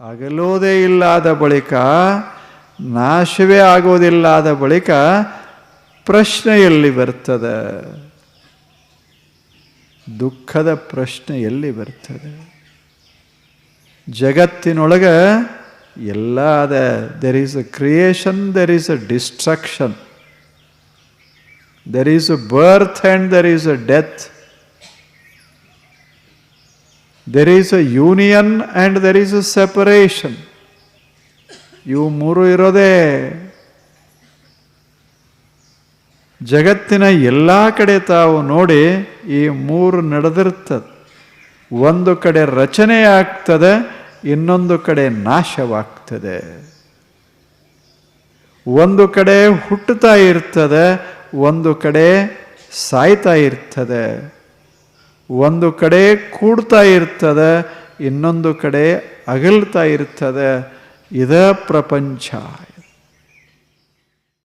ಅಗಲೋದೇ ಇಲ್ಲದ ಬಳಿಕ, ನಾಶವೇ ಆಗೋದಿಲ್ಲದ ಬಳಿಕ ಪ್ರಶ್ನೆ ಎಲ್ಲಿ ಬರ್ತದೆ. ದುಃಖದ ಪ್ರಶ್ನೆ ಎಲ್ಲಿ ಬರ್ತದೆ. ಜಗತ್ತಿನೊಳಗೆ ಎಲ್ಲ ಅದ there is a creation there is a destruction there is a birth and there is a death there is a union and there is a separation ಇವು ಮೂರು ಇರೋದೇ. ಜಗತ್ತಿನ ಎಲ್ಲ ಕಡೆ ತಾವು ನೋಡಿ ಈ ಮೂರು ನಡೆದಿರ್ತದೆ. ಒಂದು ಕಡೆ ರಚನೆ ಆಗ್ತದೆ, ಇನ್ನೊಂದು ಕಡೆ ನಾಶವಾಗ್ತದೆ. ಒಂದು ಕಡೆ ಹುಟ್ಟುತ್ತಾ ಇರ್ತದೆ, ಒಂದು ಕಡೆ ಸಾಯ್ತಾ ಇರ್ತದೆ. ಒಂದು ಕಡೆ ಕೂಡ್ತಾ ಇರ್ತದೆ ಇನ್ನೊಂದು ಕಡೆ ಅಗಲ್ತಾ ಇರ್ತದೆ. ಇದ ಪ್ರಪಂಚ.